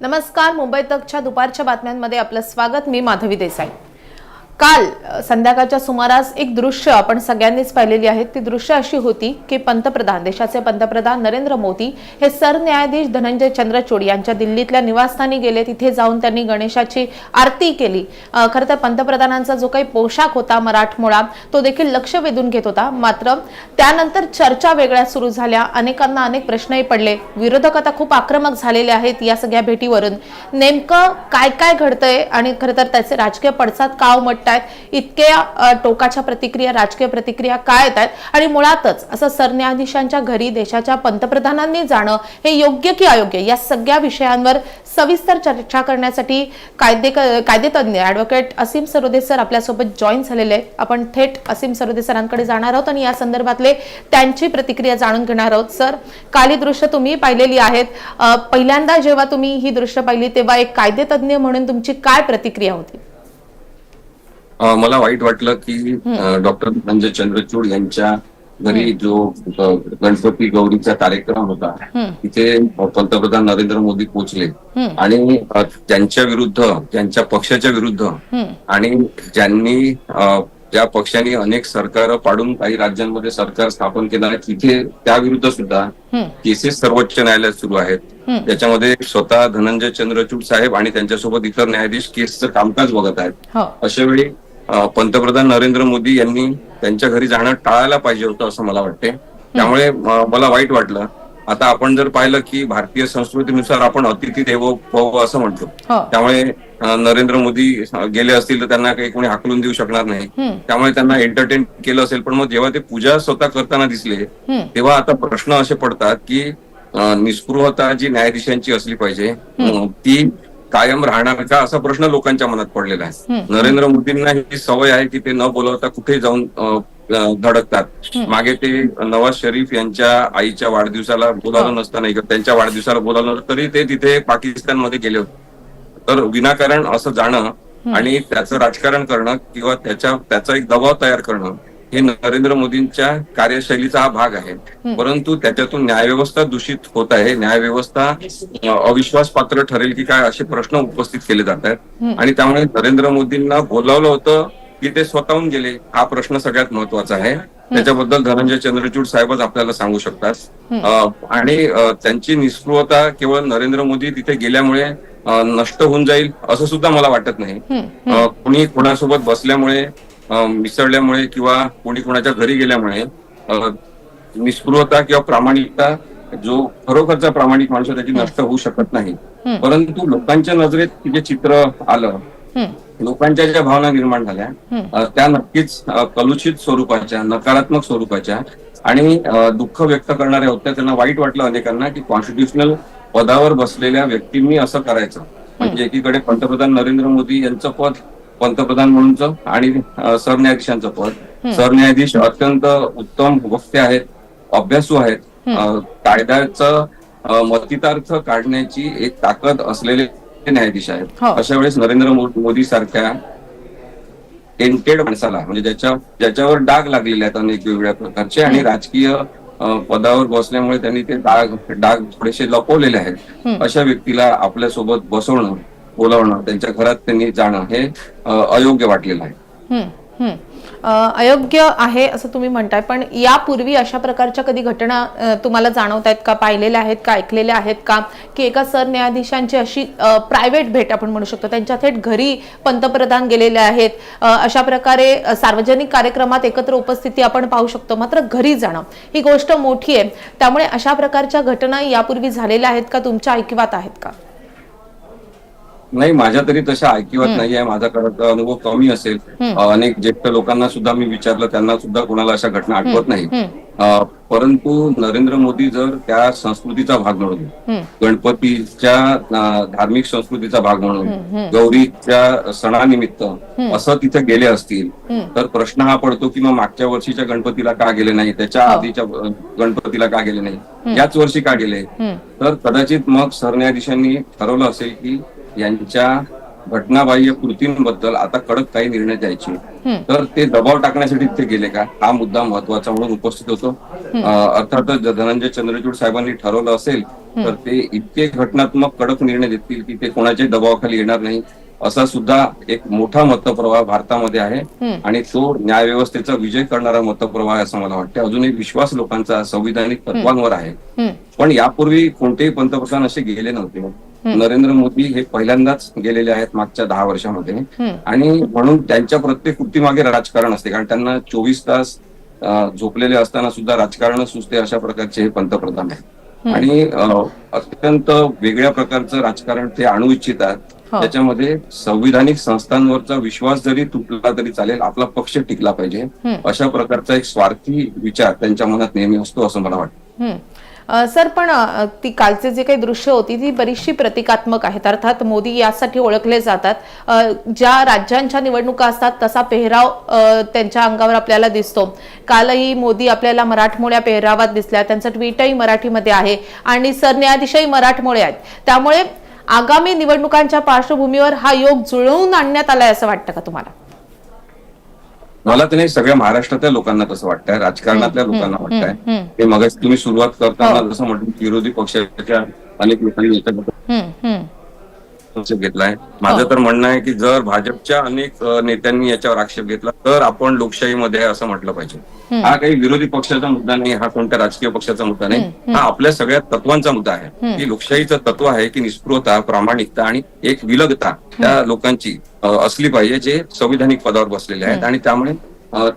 नमस्कार मुंबई तकच्या दुपारच्या बातम्यांमध्ये आपलं स्वागत. मी माधवी देसाई. काल संध्याकाळच्या सुमारास एक दृश्य आपण सगळ्यांनीच पाहिलेली आहेत ती दृश्य अशी होती की पंतप्रधान देशाचे पंतप्रधान नरेंद्र मोदी हे सरन्यायाधीश धनंजय चंद्रचूड यांच्या दिल्लीतल्या निवासस्थानी गेले. तिथे जाऊन त्यांनी गणेशाची आरती केली. खरं तर पंतप्रधानांचा जो काही पोशाख होता मराठमोळा तो देखील लक्ष वेधून घेत होता. मात्र त्यानंतर चर्चा वेगळ्या सुरू झाल्या. अनेकांना अनेक प्रश्नही पडले. विरोधक आता खूप आक्रमक झालेले आहेत या सगळ्या भेटीवरून. नेमकं काय काय घडतंय आणि खरं तर त्याचे राजकीय पडसाद का उमटतायत इतक्या टोकाच्या प्रतिक्रिया राजकीय प्रतिक्रिया काय येत आहेत आणि मुळातच असं सरन्यायाधीशांच्या घरी देशाच्या पंतप्रधानांनी जाणं हे योग्य की अयोग्य? या सगळ्या विषयांवर सविस्तर चर्चा करण्यासाठी कायदे कायदेतज्ञ ॲडव्होकेट असीम सरोदे सर आपल्यासोबत जॉईन झालेले आहेत. आपण थेट असीम सरोदे सरांकडे जाणार आहोत आणि या संदर्भातले त्यांची प्रतिक्रिया जाणून घेणार आहोत. सर काल ही दृश्य तुम्ही पाहिलेली आहेत. पहिल्यांदा जेव्हा तुम्ही ही दृश्य पाहिली तेव्हा एक कायदेतज्ञ म्हणून तुमची काय प्रतिक्रिया होती? मला वाईट वाटलं की डॉक्टर धनंजय चंद्रचूड यांच्या घरी जो गणपती गौरीचा कार्यक्रम होता. तिथे पंतप्रधान नरेंद्र मोदी पोहोचले. आणि त्यांच्या विरुद्ध त्यांच्या पक्षाच्या विरुद्ध. आणि ज्यांनी ज्या पक्षांनी अनेक सरकार पाडून काही राज्यांमध्ये सरकार स्थापन केलं आहे तिथे त्या विरुद्ध सुद्धा. केसेस सर्वोच्च न्यायालयात सुरू आहेत. त्याच्यामध्ये स्वतः धनंजय चंद्रचूड साहेब आणि त्यांच्यासोबत इतर न्यायाधीश केसचं कामकाज बघत आहेत हो अशा वेळी पंतप्रधान नरेंद्र मोदी यांनी त्यांच्या घरी जाणं टाळायला पाहिजे होतं असं मला वाटते त्यामुळे मला वाईट वाटलं. आता आपण जर पाहिलं की भारतीय संस्कृतीनुसार आपण अतिथी देवो भव असं म्हणतो. हो. त्यामुळे नरेंद्र मोदी गेले असतील तर त्यांना काही कोणी हाकलून देऊ शकणार नाही. त्यामुळे त्यांना एंटरटेन केलं असेल. पण मग जेव्हा ते पूजा स्वतः करताना दिसले. तेव्हा आता प्रश्न असे पडतात की निस्पृहता जी न्यायाधीशांची असली पाहिजे ती कायम राहणार का असा प्रश्न लोकांच्या मनात पडलेला आहे. नरेंद्र मोदींना ही सवय आहे की ते न बोलवता कुठे जाऊन धडकतात. मागे ते नवाज शरीफ यांच्या आईच्या वाढदिवसाला बोलावलं नसताना किंवा त्यांच्या वाढदिवसाला बोलावलं नसतं तरी ते तिथे पाकिस्तानमध्ये गेले होते. तर विनाकारण असं जाणं आणि त्याचं राजकारण करणं किंवा त्याच्या त्याचा एक दबाव तयार करणं हे नरेंद्र मोदींच्या कार्यशैलीचा हा भाग आहे. परंतु त्याच्यातून न्यायव्यवस्था दूषित होत आहे. न्यायव्यवस्था अविश्वास पात्र ठरेल की काय असे प्रश्न उपस्थित केले जात आहेत. आणि त्यामुळे नरेंद्र मोदींना बोलावलं होतं की ते स्वतःहून गेले. हा प्रश्न सगळ्यात महत्त्वाचा आहे. त्याच्याबद्दल धनंजय चंद्रचूड साहेबच आपल्याला सांगू शकतात. आणि त्यांची निष्क्रियता केवळ नरेंद्र मोदी तिथे गेल्यामुळे नष्ट होऊन जाईल असं सुद्धा मला वाटत नाही. कोणी कोणासोबत बसल्यामुळे मिसळल्यामुळे किंवा कोणी कोणाच्या घरी गेल्यामुळे निष्पृहता किंवा प्रामाणिकता जो खरोखरचा प्रामाणिक माणूस त्याची नष्ट होऊ शकत नाही. परंतु लोकांच्या नजरेत जे चित्र आलं. लोकांच्या ज्या भावना निर्माण झाल्या त्या नक्कीच कलुषित स्वरूपाच्या नकारात्मक स्वरूपाच्या आणि दुःख व्यक्त करणाऱ्या होत्या. त्यांना वाईट वाटलं अनेकांना की कॉन्स्टिट्युशनल पदावर बसलेल्या व्यक्तींनी असं करायचं. म्हणजे एकीकडे पंतप्रधान नरेंद्र मोदी यांचं पद पंतप्रधान म्हणूनचं आणि सरन्यायाधीशांचं पद. सरन्यायाधीश अत्यंत उत्तम वक्ते आहेत अभ्यासू आहेत. कायद्याचं मतितार्थ काढण्याची एक ताकद असलेले न्यायाधीश आहेत. हो. अशा वेळेस नरेंद्र मोदी सारख्या टेंटेड माणसाला म्हणजे ज्याच्या ज्याच्यावर डाग लागलेले आहेत अनेक वेगवेगळ्या प्रकारचे आणि राजकीय पदावर बसल्यामुळे त्यांनी ते डाग डाग थोडेसे लपवलेले आहेत. अशा व्यक्तीला आपल्यासोबत बसवणं बोलावणं त्यांच्या घरात त्यांनी जाणं हे अयोग्य वाटलेलं आहे. अयोग्य आहे असं तुम्ही म्हणताय पण यापूर्वी अशा प्रकारच्या कधी घटना तुम्हाला जाणवत आहेत का पाहिलेल्या आहेत का ऐकलेल्या आहेत का की एका सरन्यायाधीशांची अशी प्रायव्हेट भेट आपण म्हणू शकतो त्यांच्या थेट घरी पंतप्रधान गेलेले आहेत अशा प्रकारे सार्वजनिक कार्यक्रमात एकत्र उपस्थिती आपण पाहू शकतो मात्र घरी जाणं ही गोष्ट मोठी आहे. त्यामुळे अशा प्रकारच्या घटना यापूर्वी झालेल्या आहेत का तुमच्या ऐकिवात आहेत का? नाही माझ्या तरी तशा ऐकिवत नाही आहे माझा खरं अनुभव कमी असेल. अनेक ज्येष्ठ लोकांना सुद्धा मी विचारलं त्यांना सुद्धा कोणाला अशा घटना आठवत नाही परंतु नरेंद्र मोदी जर त्या संस्कृतीचा भाग म्हणून. गणपतीच्या धार्मिक संस्कृतीचा भाग म्हणून गौरीच्या सणानिमित्त असं तिथे गेले असतील तर प्रश्न हा पडतो की मग मागच्या वर्षीच्या गणपतीला का गेले नाही? त्याच्या आधीच्या अ, गणपतीला का गेले नाही? याच वर्षी का गेले? तर कदाचित मग सरन्यायाधीशांनी ठरवलं असेल की यांच्या घटनाबाह्य कृतींबद्दल आता कडक काही निर्णय द्यायचे. तर ते दबाव टाकण्यासाठी ते गेले का? हा मुद्दा महत्त्वाचा म्हणून उपस्थित होतो. अर्थातच धनंजय चंद्रचूड साहेबांनी ठरवलं असेल तर ते इतके घटनात्मक कडक निर्णय देतील की ते कोणाच्याही दबावाखाली येणार नाही. असा सुद्धा एक मोठा मतप्रवाह भारतामध्ये आहे. आणि तो न्यायव्यवस्थेचा विजय करणारा मतप्रवाह आहे असं मला वाटतं अजूनही विश्वास लोकांचा संविधानिक तत्वांवर आहे. पण यापूर्वी कोणतेही पंतप्रधान असे गेलेले नव्हते. नरेंद्र मोदी हे पहिल्यांदाच गेलेले आहेत मागच्या दहा वर्षामध्ये. आणि म्हणून त्यांच्या प्रत्येक कृतीमागे राजकारण असते. कारण त्यांना चोवीस तास झोपलेले असताना सुद्धा राजकारण सुचते अशा प्रकारचे हे पंतप्रधान आहेत. आणि अत्यंत वेगळ्या प्रकारचं राजकारण ते आणू इच्छितात. हो. त्याच्यामध्ये संविधानिक संस्थांवरचा विश्वास जरी तुटला तरी चालेल आपला पक्ष टिकला पाहिजे. अशा प्रकारचा एक स्वार्थी विचार त्यांच्या मनात नेहमी असतो असं मला वाटतं. सर पण ती कालचे जे काही दृश्य होती ती बरीचशी प्रतिकात्मक आहेत. अर्थात मोदी यासाठी ओळखले जातात. ज्या राज्यांच्या निवडणुका असतात तसा पेहराव त्यांच्या अंगावर आपल्याला दिसतो. कालही मोदी आपल्याला मराठमोळ्या पेहरावात दिसल्या. त्यांचं ट्विटही मराठीमध्ये आहे. आणि सरन्यायाधीशही मराठमोळे आहेत. त्यामुळे आगामी निवडणुकांच्या पार्श्वभूमीवर हा योग जुळवून आणण्यात आलाय असं वाटतं का तुम्हाला? मला तर नाही सगळ्या महाराष्ट्रातल्या लोकांना तसं वाटतंय राजकारणातल्या लोकांना वाटतंय. ते मग तुम्ही सुरुवात करताना जसं म्हटलं विरोधी पक्षाच्या अनेक लोकांनी याच्याबद्दल. आक्षेप घेतलाय माझं तर म्हणणं आहे की जर भाजपच्या अनेक नेत्यांनी याच्यावर आक्षेप घेतला तर आपण लोकशाहीमध्ये असं म्हटलं पाहिजे. हा काही विरोधी पक्षाचा मुद्दा नाही हा कोणत्या राजकीय पक्षाचा मुद्दा नाही. हा आपल्या सगळ्या तत्वांचा मुद्दा आहे. की लोकशाहीचं तत्व आहे की निस्पृहता प्रामाणिकता आणि एक विलगता त्या लोकांची असली पाहिजे जे संविधानिक पदावर बसलेले आहेत. आणि त्यामुळे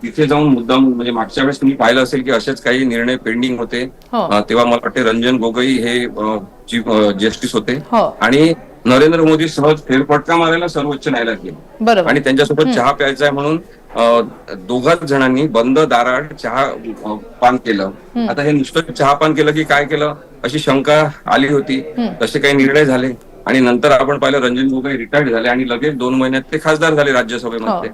तिथे जाऊन मुद्दाम म्हणजे मागच्या वेळेस तुम्ही पाहिलं असेल की असेच काही निर्णय पेंडिंग होते. हो. तेव्हा मला वाटते रंजन गोगोई हे चीफ जस्टिस होते. हो. आणि नरेंद्र मोदी सहज फेरफटका मारायला सर्वोच्च न्यायालयात गेले. आणि त्यांच्यासोबत चहा प्यायचा आहे म्हणून दोघाच जणांनी बंद दारात चहा पान केलं. आता हे नुसतं चहा पान केलं की काय केलं? अशी शंका आली होती. तसे काही निर्णय झाले. आणि नंतर आपण पाहिलं रंजन गोगोई रिटायर्ड झाले आणि लगेच दोन महिन्यात ते खासदार झाले राज्यसभेमध्ये.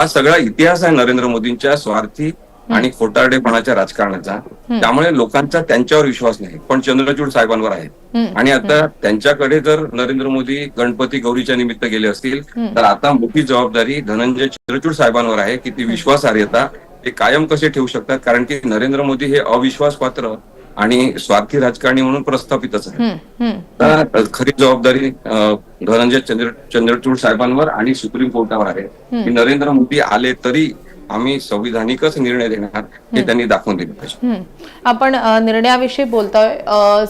हा. सगळा इतिहास आहे नरेंद्र मोदींच्या स्वार्थी आणि खोटारडेपणाच्या राजकारणाचा. त्यामुळे लोकांचा त्यांच्यावर विश्वास नाही. पण चंद्रचूड साहेबांवर आहे. आणि आता त्यांच्याकडे जर नरेंद्र मोदी गणपती गौरीच्या निमित्त गेले असतील तर आता मोठी जबाबदारी धनंजय चंद्रचूड साहेबांवर आहे की ती विश्वासार्हता ते कायम कसे ठेवू शकतात? कारण की नरेंद्र मोदी हे अविश्वास पात्र आणि स्वार्थी राजकारणी म्हणून प्रस्थापितच आहे. तर खरी जबाबदारी धनंजय चंद्र चंद्रचूड साहेबांवर आणि सुप्रीम कोर्टावर आहे. की नरेंद्र मोदी आले तरी आम्ही संविधानिकच निर्णय देणार. हे त्यांनी दाखवून दिलं पाहिजे. आपण निर्णयाविषयी बोलतोय.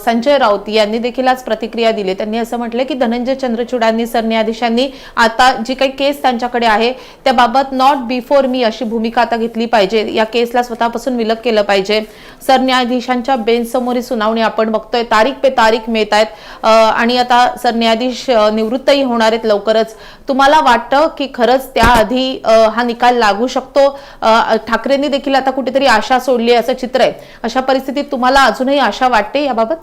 संजय राऊत यांनी देखील आज प्रतिक्रिया दिली. त्यांनी असं म्हटलं की धनंजय चंद्रचूडांनी सरन्यायाधीशांनी आता जी काही केस त्यांच्याकडे आहे त्याबाबत नॉट बिफोर मी अशी भूमिका आता घेतली पाहिजे. या केसला स्वतःपासून विलग केलं पाहिजे. सरन्यायाधीशांच्या बेंचसमोर सुनावणी आपण बघतोय. तारीख पे तारीख मिळत आहेत. आणि आता सरन्यायाधीश निवृत्तही होणार आहेत लवकरच. तुम्हाला वाटतं की खरंच त्याआधी हा निकाल लागू शकतो? ठाकरेंनी देखील आता कुठेतरी आशा सोडली असं चित्र आहे. अशा परिस्थितीत तुम्हाला अजूनही आशा वाटते याबाबत?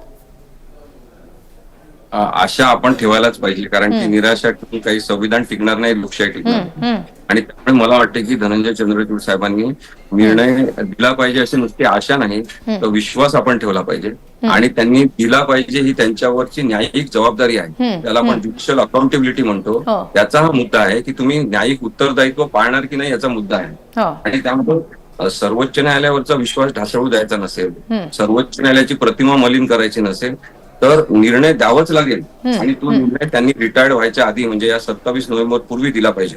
आशा आपण ठेवायलाच पाहिजे कारण की निराशा ठेवून काही संविधान टिकणार नाही लोकशाही टिकणार आणि त्यामुळे मला वाटतं की धनंजय चंद्रचूड साहेबांनी निर्णय दिला पाहिजे अशी नुसती आशा नाही तर विश्वास आपण ठेवला पाहिजे. आणि त्यांनी दिला पाहिजे ही त्यांच्यावरची न्यायिक जबाबदारी आहे. त्याला आपण ज्युडिशियल अकाउंटेबिलिटी म्हणतो. हो. त्याचा हा मुद्दा आहे की तुम्ही न्यायिक उत्तरदायित्व पाळणार की नाही याचा मुद्दा आहे. हो. आणि त्यामुळे सर्वोच्च न्यायालयावरचा विश्वास ढासळू द्यायचा नसेल. सर्वोच्च न्यायालयाची प्रतिमा मलिन करायची नसेल तर निर्णय द्यावाच लागेल. आणि तो निर्णय त्यांनी रिटायर्ड व्हायच्या आधी म्हणजे या सत्तावीस नोव्हेंबर पूर्वी दिला पाहिजे.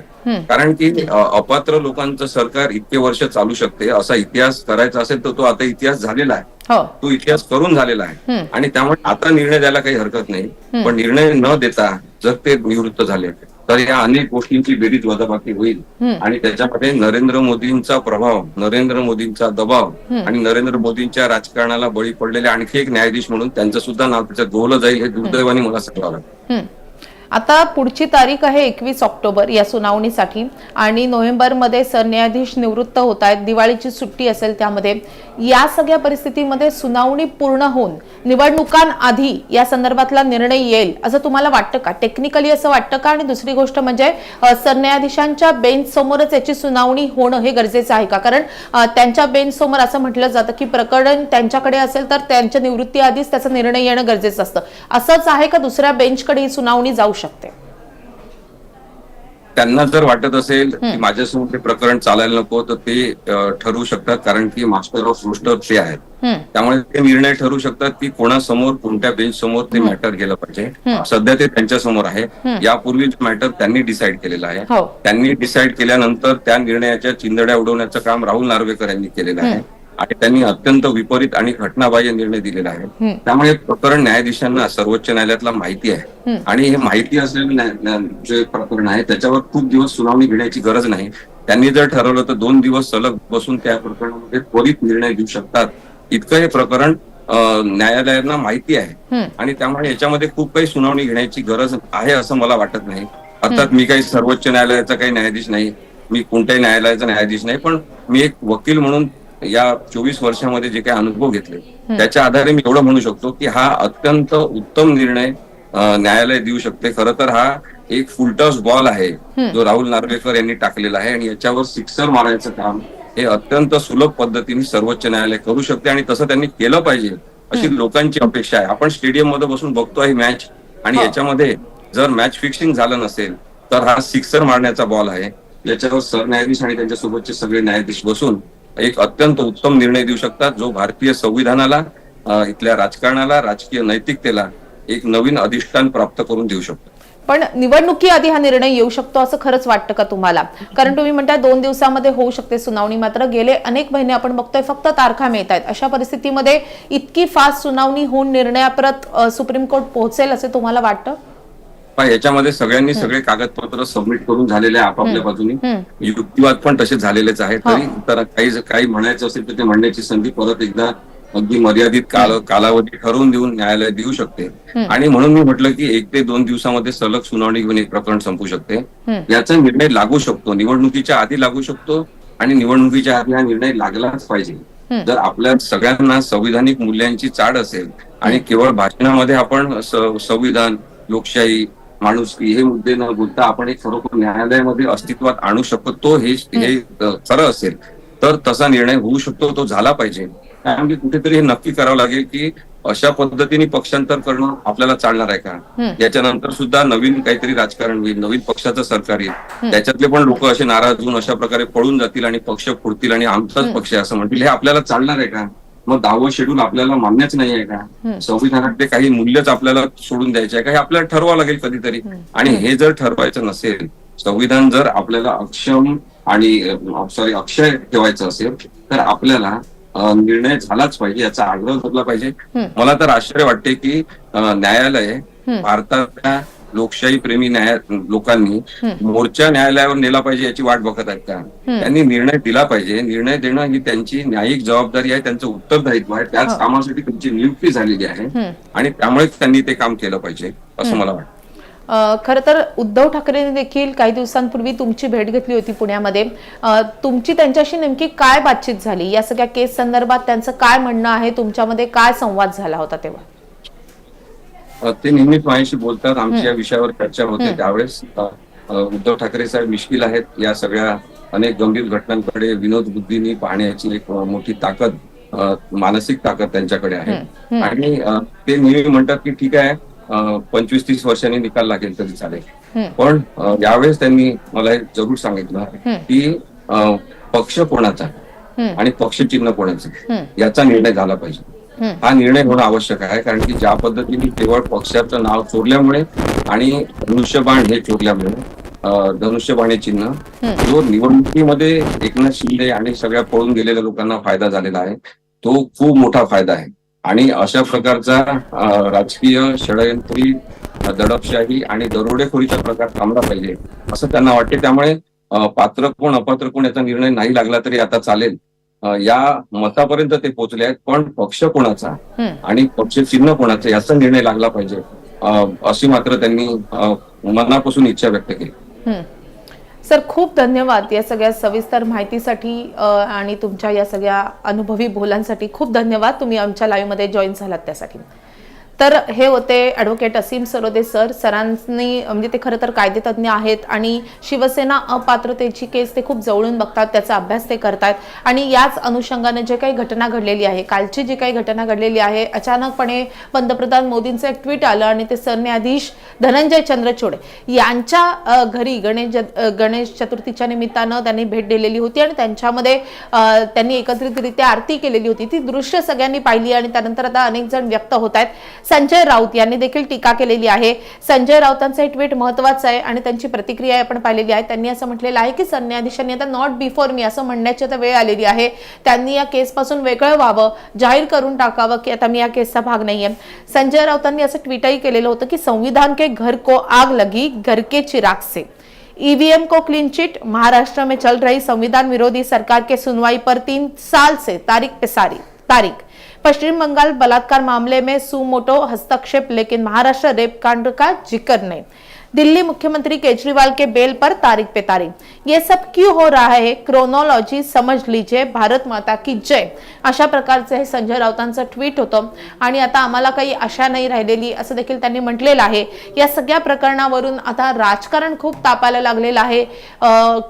कारण की अपात्र लोकांचं सरकार इतके वर्ष चालू शकते असा इतिहास करायचा असेल तर तो आता इतिहास झालेला आहे. हो. तो इतिहास करून झालेला आहे. आणि त्यामुळे आता निर्णय द्यायला काही हरकत नाही. पण निर्णय न देता जर ते निवृत्त झाले. तर या अनेक गोष्टींची बेरीज वजाबाकी होईल. आणि त्याच्यामध्ये नरेंद्र मोदींचा प्रभाव नरेंद्र मोदींचा दबाव आणि नरेंद्र मोदींच्या राजकारणाला बळी पडलेले आणखी एक न्यायाधीश म्हणून त्यांचं सुद्धा नाव त्याच्यात गोवलं जाईल हे दुर्दैवाने मला सांगावं लागतं. आता पुढची तारीख आहे एकवीस ऑक्टोबर या सुनावणीसाठी आणि नोव्हेंबरमध्ये सरन्यायाधीश निवृत्त होत आहेत. दिवाळीची सुट्टी असेल त्यामध्ये. या सगळ्या परिस्थितीमध्ये सुनावणी पूर्ण होऊन निवडणुकांआधी या संदर्भातला निर्णय येईल असं तुम्हाला वाटतं का? टेक्निकली असं वाटतं का? आणि दुसरी गोष्ट म्हणजे सरन्यायाधीशांच्या बेंच समोरच याची सुनावणी होणं हे गरजेचं आहे का? कारण त्यांच्या बेंच समोर असं म्हटलं जातं की प्रकरण त्यांच्याकडे असेल तर त्यांच्या निवृत्तीआधीच त्याचा निर्णय येणं गरजेचं असतं. असंच आहे का दुसऱ्या बेंचकडे ही सुनावणी जाऊ शकते? त्यांना जर वाटत असेल की माझ्यासमोर ते प्रकरण चालायला नको तर ते ठरवू शकतात कारण की मास्टर ऑफ रोस्टर ते आहेत. त्यामुळे ते निर्णय ठरवू शकतात की कोणासमोर कोणत्या बेंच समोर ते मॅटर गेलं पाहिजे. सध्या ते त्यांच्यासमोर आहे यापूर्वी मॅटर त्यांनी डिसाईड केलेलं आहे. हो. त्यांनी डिसाईड केल्यानंतर त्या निर्णयाच्या चिंदड्या उडवण्याचं काम राहुल नार्वेकर यांनी केलेलं आहे. आणि त्यांनी अत्यंत विपरीत आणि घटनाबाह्य निर्णय दिलेला आहे. त्यामुळे प्रकरण न्यायाधीशांना सर्वोच्च न्यायालयातला माहिती आहे. आणि हे माहिती असलेलं जे प्रकरण आहे त्याच्यावर खूप दिवस सुनावणी घेण्याची गरज नाही. त्यांनी जर ठरवलं तर दोन दिवस सलग बसून त्या प्रकरणामध्ये त्वरित निर्णय घेऊ शकतात. इतकं हे प्रकरण न्यायालयांना माहिती आहे. आणि त्यामुळे याच्यामध्ये खूप काही सुनावणी घेण्याची गरज आहे असं मला वाटत नाही. अर्थात मी काही सर्वोच्च न्यायालयाचा काही न्यायाधीश नाही. मी कोणत्याही न्यायालयाचा न्यायाधीश नाही. पण मी एक वकील म्हणून या चोवीस वर्षामध्ये जे काही अनुभव घेतले त्याच्या आधारे मी एवढं म्हणू शकतो की हा अत्यंत उत्तम निर्णय न्यायालय देऊ शकते. खरं तर हा एक फुलटॉस बॉल आहे जो राहुल नार्वेकर यांनी टाकलेला आहे आणि याच्यावर सिक्सर मारायचं काम हे अत्यंत सुलभ पद्धतीने सर्वोच्च न्यायालय करू शकते आणि तसं त्यांनी केलं पाहिजे अशी लोकांची अपेक्षा आहे. आपण स्टेडियममध्ये बसून बघतो ही मॅच आणि याच्यामध्ये जर मॅच फिक्सिंग झालं नसेल तर हा सिक्सर मारण्याचा बॉल आहे. याच्यावर सरन्यायाधीश आणि त्यांच्यासोबतचे सगळे न्यायाधीश बसून एक अत्यंत उत्तम निर्णय देऊ शकतात जो भारतीय संविधानाला इथल्या राजकारणाला राजकीय नैतिकतेला एक नवीन अधिष्ठान प्राप्त करून देऊ शकतो. पण निवडणुकीआधी हा निर्णय येऊ शकतो असं खरंच वाटतं का तुम्हाला? कारण तुम्ही म्हणताय दोन दिवसामध्ये होऊ शकते सुनावणी मात्र गेले अनेक महिने आपण बघतोय फक्त तारखा मिळत आहेत. अशा परिस्थितीमध्ये इतकी फास्ट सुनावणी होऊन निर्णयाप्रत सुप्रीम कोर्ट पोहोचेल असे तुम्हाला वाटतं? याच्यामध्ये सगळ्यांनी सगळे कागदपत्र सबमिट करून झालेले आहे आपापल्या बाजूने. युक्तिवाद पण तसे झालेलेच आहेत. तरी तर काही काही म्हणायचं असेल तर ते म्हणण्याची संधी परत एकदा अगदी मर्यादित काल कालावधी ठरवून देऊन न्यायालय देऊ शकते. आणि म्हणून मी म्हटलं की एक ते दोन दिवसामध्ये सलग सुनावणी घेऊन एक प्रकरण संपू शकते. याचा निर्णय लागू शकतो. निवडणुकीच्या आधी लागू शकतो आणि निवडणुकीच्या आधी हा निर्णय लागलाच पाहिजे. जर आपल्या सगळ्यांना संविधानिक मूल्यांची चाड असेल आणि केवळ भाषणामध्ये आपण संविधान लोकशाही माणुसकी हे मुद्दे न बोलता आपण एक खरोखर न्यायालयामध्ये अस्तित्वात आणू शकतो हे हे खरं असेल. तर तसा निर्णय होऊ शकतो तो झाला पाहिजे. कारण की कुठेतरी हे नक्की करावं लागेल की अशा पद्धतीने पक्षांतर करणं आपल्याला चालणार आहे का? याच्यानंतर सुद्धा नवीन काहीतरी राजकारण होईल नवीन पक्षाचं सरकार येईल. त्याच्यातले पण लोक असे नाराज होऊन अशा प्रकारे पळून जातील आणि पक्ष फोडतील आणि आमचाच पक्ष आहे असं म्हणतील. हे आपल्याला चालणार आहे का? मग दहावं शेड्यूल आपल्याला मान्यच नाही आहे का? संविधानातले काही मूल्यच आपल्याला सोडून द्यायचे आहे का? हे आपल्याला ठरवावं लागेल कधीतरी. आणि हे जर ठरवायचं नसेल संविधान जर आपल्याला अक्षम आणि सॉरी अक्षय ठेवायचं असेल तर आपल्याला निर्णय झालाच पाहिजे याचा आग्रह धरला पाहिजे. मला तर आश्चर्य वाटते की न्यायालय भारताच्या लोकशाही प्रेमी न्याय लोकांनी मोर्चा न्यायालयावर नेला पाहिजे याची वाट बघत आहेत का? त्यांनी निर्णय दिला पाहिजे. निर्णय देणं ही त्यांची न्यायिक जबाबदारी आहे त्यांचं उत्तरदायित्व आहे. त्याच कामासाठी त्यांची नियुक्ती झालेली आहे आणि त्यामुळेच त्यांनी ते काम केलं पाहिजे असं मला वाटतं. खरं तर उद्धव ठाकरेंनी देखील काही दिवसांपूर्वी तुमची भेट घेतली होती पुण्यामध्ये. तुमची त्यांच्याशी नेमकी काय बातचीत झाली? या सगळ्या केस संदर्भात त्यांचं काय म्हणणं आहे? तुमच्यामध्ये काय संवाद झाला होता तेव्हा? ते नेहमीच माझ्याशी बोलतात आमची या विषयावर चर्चा होते त्यावेळेस. उद्धव ठाकरे साहेब मिश्किल आहेत या सगळ्या अनेक गंभीर घटनांकडे विनोद बुद्धीने पाहण्याची एक मोठी ताकद मानसिक ताकद त्यांच्याकडे आहे. आणि ते नेहमी म्हणतात की ठीक आहे पंचवीस तीस वर्षांनी निकाल लागेल तरी चालेल. पण यावेळेस त्यांनी मला हे जरूर सांगितलं की पक्ष कोणाचा आणि पक्षचिन्ह कोणाचं याचा निर्णय झाला पाहिजे. हा निर्णय होणं आवश्यक आहे कारण की ज्या पद्धतीने केवळ पक्षाचं नाव चोरल्यामुळे आणि धनुष्यबाण हे चोरल्यामुळे धनुष्यबाण हे चिन्ह जो निवडणुकीमध्ये एकनाथ शिंदे आणि सगळ्या पळून गेलेल्या लोकांना फायदा झालेला आहे तो खूप मोठा फायदा आहे. आणि अशा प्रकारचा राजकीय षडयंत्री दडपशाही आणि दरोडेखोरीचा प्रकार थांबला पाहिजे असं त्यांना वाटते. त्यामुळे पात्र कोण अपात्र कोण याचा निर्णय नाही लागला तरी आता चालेल. या मतापर्यंत ते पोहोचले आहेत पण पक्ष कोणाचा. आणि पक्ष चिन्ह कोणाचं याचा निर्णय लागला पाहिजे अशी मात्र त्यांनी मनापासून इच्छा व्यक्त केली. सर खूप धन्यवाद या सगळ्या सविस्तर माहितीसाठी आणि तुमच्या या सगळ्या अनुभवी बोलांसाठी खूप धन्यवाद तुम्ही आमच्या लाईव्हमध्ये जॉईन झालात त्यासाठी तर हे होते ॲडव्होकेट असीम सरोदे सर. सरांनी म्हणजे ते खरं तर कायदेतज्ञ आहेत आणि शिवसेना अपात्रतेची केस ते खूप जवळून बघतात त्याचा अभ्यास ते करतात. आणि याच अनुषंगाने जे काही घटना घडलेली आहे कालची जी काही घटना घडलेली आहे अचानकपणे पंतप्रधान मोदींचं एक ट्विट आलं आणि ते सरन्यायाधीश धनंजय चंद्रचूड यांच्या घरी गणेश ज- गणेश चतुर्थीच्या निमित्तानं त्यांनी भेट दिलेली होती आणि त्यांच्यामध्ये त्यांनी एकत्रितरित्या आरती केलेली होती. ती दृश्य सगळ्यांनी पाहिली आणि त्यानंतर आता अनेक जण व्यक्त होत आहेत. संजय राऊत यांनी देखील टीका केलेली आहे. संजय राऊतांचं हे ट्विट महत्वाचं आहे आणि त्यांची प्रतिक्रिया आपण पाहिलेली आहे. त्यांनी असं म्हटलेलं आहे की सरन्यायाधीशांनी आता नॉट बिफोर मी असं म्हणण्याची आता वेळ आलेली आहे. त्यांनी या केसपासून वेगळं व्हावं जाहीर करून टाकावं की आता मी या केसचा भाग नाहीये. संजय राऊतांनी असं ट्विटही केलेलं होतं की संविधान के घर को आग लगी घर के चिराग से. ईवीएम को क्लीन चिट महाराष्ट्र में चल रही संविधान विरोधी सरकार के सुनवाई पर तीन साल से तारीख पे सारी तारीख. पश्चिम बंगाल बलात्कार मामले में सुमोटो हस्तक्षेप लेकिन महाराष्ट्र रेप कांड का जिक्र नहीं। दिल्ली मुख्यमंत्री केजरीवाल के बेल पर तारीख पे तारीख। ये सब क्यों हो रहा है? क्रोनोलॉजी समझ लीजिए। भारत माता की जय। अशा प्रकारचं हे संजय राऊतांचं ट्विट होतं. आणि आता आम्हाला काही आशा नाही राहिलेली असं देखील त्यांनी म्हटलेलं आहे. या सगळ्या प्रकरणावरून आता राजकारण खूप तापायला लागलेलं आहे.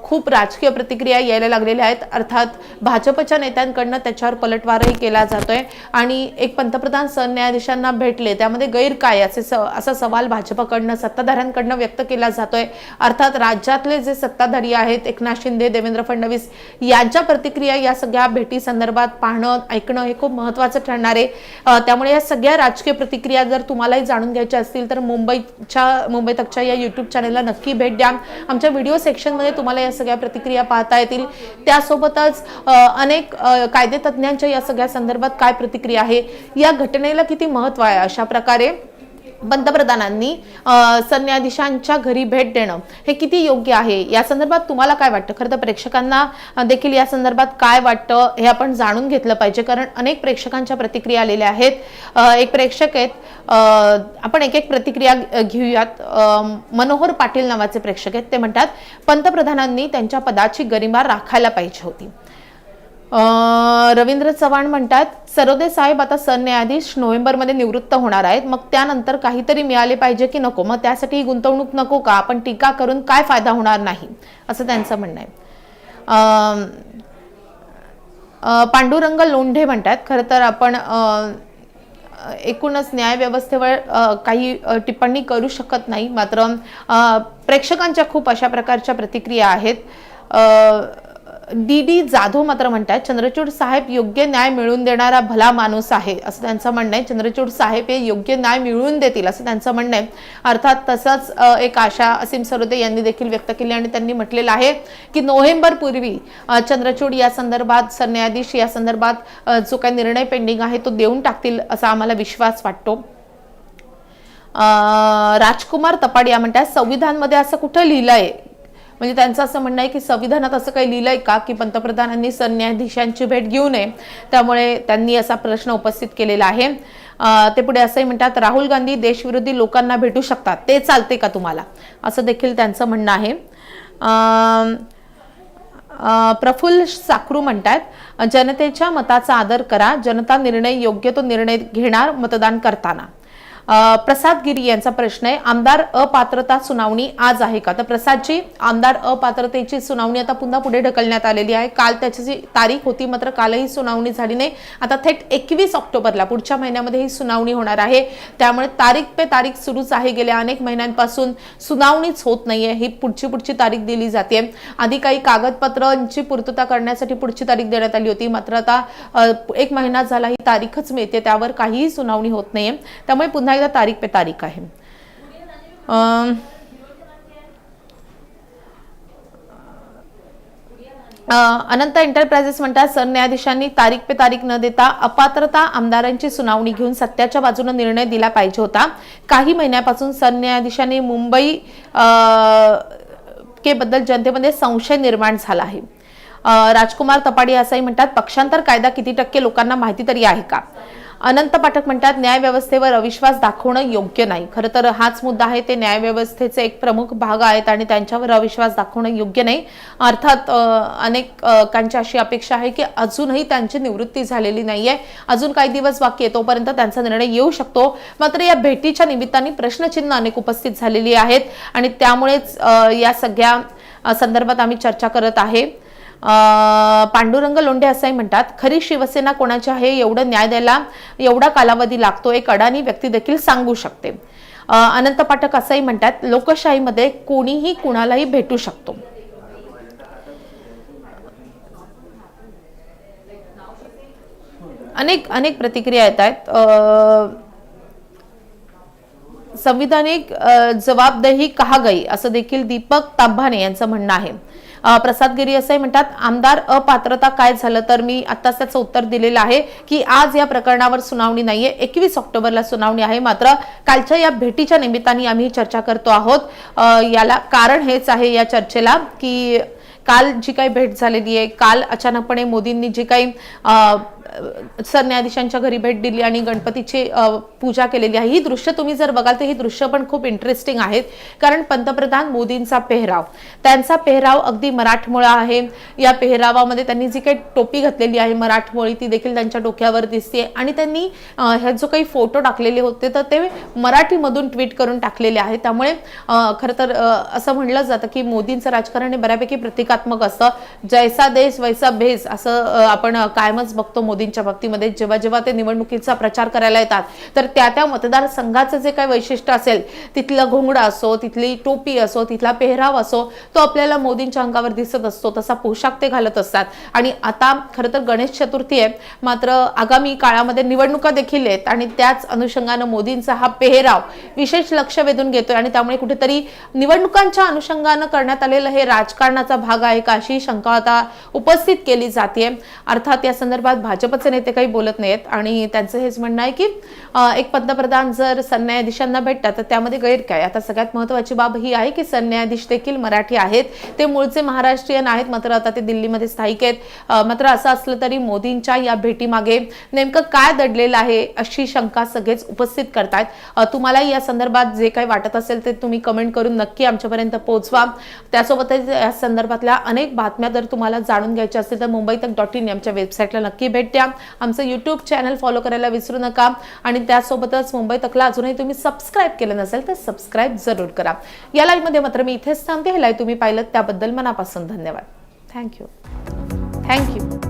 खूप राजकीय प्रतिक्रिया यायला लागलेल्या आहेत. अर्थात भाजपच्या नेत्यांकडनं त्याच्यावर पलटवारही केला जातोय. आणि एक पंतप्रधान सरन्यायाधीशांना भेटले त्यामध्ये गैर काय असे स- असा सवाल भाजपकडनं सत्ताधाऱ्यांकडनं व्यक्त केला जातोय. अर्थात राज्यातले जे सत्ताधारी आहेत एकनाथ शिंदे देवेंद्र फडणवीस यांच्या प्रतिक्रिया या सगळ्या भेटी संदर्भात पाहणं ऐकणं हे खूप महत्वाचं ठरणार आहे. त्यामुळे या सगळ्या राजकीय प्रतिक्रिया जर तुम्हालाही जाणून घ्यायच्या असतील तर मुंबईच्या मुंबई तकच्या या युट्यूब चॅनलला नक्की भेट द्या. आमच्या व्हिडिओ सेक्शनमध्ये तुम्हाला या सगळ्या प्रतिक्रिया पाहता येतील. त्यासोबतच अनेक कायदेतज्ञांच्या या सगळ्या संदर्भात काय प्रतिक्रिया आहे या घटनेला किती महत्त्व आहे अशा प्रकारे पंतप्रधानांनी सरन्यायाधीशांच्या घरी भेट देणं हे किती योग्य आहे? या संदर्भात तुम्हाला काय वाटतं? खरं तर प्रेक्षकांना देखील या संदर्भात काय वाटतं हे आपण जाणून घेतलं पाहिजे कारण अनेक प्रेक्षकांच्या प्रतिक्रिया आलेल्या आहेत. एक प्रेक्षक आहेत आपण एक एक प्रतिक्रिया घेऊयात. मनोहर पाटील नावाचे प्रेक्षक आहेत. ते म्हणतात पंतप्रधानांनी त्यांच्या पदाची गरिमा राखायला पाहिजे होती. रवींद्र चव्हाण म्हणतात सरोदे साहेब आता सरन्यायाधीश नोव्हेंबरमध्ये निवृत्त होणार आहेत. मग त्यानंतर काहीतरी मिळाले पाहिजे की नको? मग त्यासाठी गुंतवणूक नको का? आपण टीका करून काय फायदा होणार नाही? असं त्यांचं म्हणणं आहे. पांडुरंग लोंढे म्हणतात खरं तर आपण एकूणच न्यायव्यवस्थेवर काही टिप्पणी करू शकत नाही. मात्र प्रेक्षकांच्या खूप अशा प्रकारच्या प्रतिक्रिया आहेत. डी डी जाधव मात्र म्हणतात चंद्रचूड साहेब योग्य न्याय मिळवून देणारा भला माणूस आहे असं त्यांचं म्हणणं आहे. चंद्रचूड साहेब हे योग्य न्याय मिळवून देतील असं त्यांचं म्हणणं आहे. अर्थात तसंच एक आशा असीम सरोदे यांनी देखील व्यक्त केली आणि त्यांनी म्हटलेलं आहे की नोव्हेंबर पूर्वी चंद्रचूड या संदर्भात सरन्यायाधीश या संदर्भात जो काही निर्णय पेंडिंग आहे तो देऊन टाकतील असा आम्हाला विश्वास वाटतो. राजकुमार तपाडिया म्हणतात संविधानमध्ये असं कुठं लिहिलं आहे म्हणजे त्यांचं असं म्हणणं आहे की संविधानात असं काही लिहिलंय का की पंतप्रधानांनी सरन्यायाधीशांची भेट घेऊ नये? त्यामुळे त्यांनी असा प्रश्न उपस्थित केलेला आहे. ते पुढे असंही म्हणतात राहुल गांधी देशविरोधी लोकांना भेटू शकतात. ते चालते का तुम्हाला? असं देखील त्यांचं म्हणणं आहे. प्रफुल्ल साखरू म्हणतात जनतेच्या मताचा आदर करा. जनता निर्णय योग्य तो निर्णय घेणार मतदान करताना. प्रसाद गिरी यांचा प्रश्न आहे. आमदार अपात्रता सुनावणी आज आहे का? तर प्रसादजी आमदार अपात्रतेची सुनावणी आता पुन्हा पुढे ढकलण्यात आलेली आहे. काल त्याची जी तारीख होती मात्र कालही सुनावणी झाली नाही. आता थेट एकवीस ऑक्टोबरला पुढच्या महिन्यामध्ये ही सुनावणी होणार आहे. त्यामुळे तारीख पे तारीख सुरूच आहे. गेल्या अनेक महिन्यांपासून सुनावणीच होत नाहीये. ही पुढची पुढची तारीख दिली जाते. आधी काही कागदपत्रांची पूर्तता करण्यासाठी पुढची तारीख देण्यात आली होती. मात्र आता एक महिना झाला ही तारीखच मिळते. त्यावर काहीही सुनावणी होत नाहीये. त्यामुळे पुन्हा एकदा तारीख पे तारीख आहे. अनंत एंटरप्राइजेस म्हणतात सरन्यायाधीशांनी तारीख पे तारीख न देता अपात्रता आमदारांची सुनावणी घेऊन सत्याच्या बाजूने निर्णय दिला पाहिजे होता. काही महिन्यापासून सरन्यायाधीशांनी मुंबई अ, के बद्दल जनतेमध्ये संशय निर्माण झाला आहे. राजकुमार तपाडी असंही म्हणतात पक्षांतर कायदा किती टक्के लोकांना माहिती तरी आहे का? अनंत पाठक म्हणतात न्यायव्यवस्थेवर अविश्वास दाखवणं योग्य नाही. खरं तर हाच मुद्दा आहे ते न्यायव्यवस्थेचे एक प्रमुख भाग आहेत आणि त्यांच्यावर अविश्वास दाखवणं योग्य नाही. अर्थात अनेकांची अशी अपेक्षा आहे की अजूनही त्यांची निवृत्ती झालेली नाहीये. अजून काही दिवस बाकी आहे तोपर्यंत त्यांचा निर्णय येऊ शकतो. मात्र या भेटीच्या निमित्ताने प्रश्नचिन्ह अनेक उपस्थित झालेली आहेत आणि त्यामुळेच या सगळ्या संदर्भात आम्ही चर्चा करत आहे. पांडुरंग लोंढे असंही म्हणतात खरी शिवसेना कोणाची आहे एवढं न्याय द्यायला एवढा कालावधी लागतो एक अडाणी व्यक्ती देखील सांगू शकते. अनंत पाठक असंही म्हणतात लोकशाहीमध्ये कोणीही कुणालाही भेटू शकतो. अनेक अनेक प्रतिक्रिया येत आहेत. संविधानिक जबाबदही कहा गई असं देखील दीपक तांभाने यांचं म्हणणं आहे. प्रसाद गिरी असे म्हणतात आमदार अपात्रता काय झालं तर मी आत्ताच त्याचं उत्तर दिलेलं आहे की आज या प्रकरणावर सुनावणी नाहीये. एकवीस ऑक्टोबरला सुनावणी आहे. मात्र कालच्या या भेटीच्या निमित्ताने आम्ही चर्चा करतो आहोत. याला कारण हेच आहे या चर्चेला की काल जी काही भेट झालेली आहे काल अचानकपणे मोदींनी जी काही सरन्यायाधीशांच्या घरी भेट दिली आणि गणपतीची पूजा केलेली आहे. ही दृश्य तुम्ही जर बघाल तर ही दृश्य पण खूप इंटरेस्टिंग आहेत. कारण पंतप्रधान मोदींचा पेहराव. त्यांचा पेहराव अगदी मराठमोळा आहे. या पेहरावामध्ये त्यांनी जी काही टोपी घातलेली आहे मराठमोळी ती देखील त्यांच्या डोक्यावर दिसते आणि त्यांनी अ, ह्यात जो काही फोटो टाकलेले होते तर ते मराठीमधून ट्विट करून टाकलेले आहे. त्यामुळे खरं तर असं म्हणलं जातं की मोदींचं राजकारण हे बऱ्यापैकी प्रतिकात्मक असतं. जैसा देश वैसा भेस असं आपण कायमच बघतो मोदी मोदींच्या बाबतीमध्ये जेव्हा जेव्हा ते निवडणुकीचा प्रचार करायला येतात तर त्या त्या मतदारसंघाचं जे काही वैशिष्ट्य असेल तिथलं घोंगडा असो तिथली टोपी असो तिथला पेहराव असो तो आपल्याला मोदींच्या अंगावर दिसत असतो तसा पोशाख ते घालत असतात. आणि आता खरं तर गणेश चतुर्थी आहे मात्र आगामी काळामध्ये निवडणुका देखील आहेत आणि त्याच अनुषंगानं मोदींचा हा पेहराव विशेष लक्ष वेधून घेतोय आणि त्यामुळे कुठेतरी निवडणुकांच्या अनुषंगानं करण्यात आलेलं हे राजकारणाचा भाग आहे का अशी शंका आता उपस्थित केली जाते अर्थात या संदर्भात भाजप भाजपचे नेते काही बोलत नाहीत आणि त्यांचं हेच म्हणणं आहे की एक पंतप्रधान जर सरन्यायाधीशांना भेटतात तर त्यामध्ये गैर काय? आता सगळ्यात महत्वाची बाब ही आहे की सरन्यायाधीश देखील मराठी आहेत. ते मूळचे महाराष्ट्रीयन आहेत मात्र आता ते दिल्लीमध्ये स्थायिक आहेत. मात्र असं असलं तरी मोदींच्या या भेटीमागे नेमकं काय दडलेलं आहे अशी शंका सगळेच उपस्थित करतायत. तुम्हाला या संदर्भात जे काही वाटत असेल ते तुम्ही कमेंट करून नक्की आमच्यापर्यंत पोहोचवा. त्यासोबतच या संदर्भातल्या अनेक बातम्या जर तुम्हाला जाणून घ्यायच्या असतील तर मुंबई तक डॉट इन आमच्या वेबसाईटला नक्की भेट द्या. आमचं यूट्यूब चॅनल फॉलो करायला विसरू नका. आणि त्यासोबतच मुंबई तकला अजूनही तुम्ही सबस्क्राईब केलं नसेल तर सबस्क्राईब जरूर करा. या लाईव्हमध्ये मात्र मी इथेच थांबते. हे लाईव्ह तुम्ही पाहिलं त्याबद्दल मनापासून धन्यवाद. Thank you thank you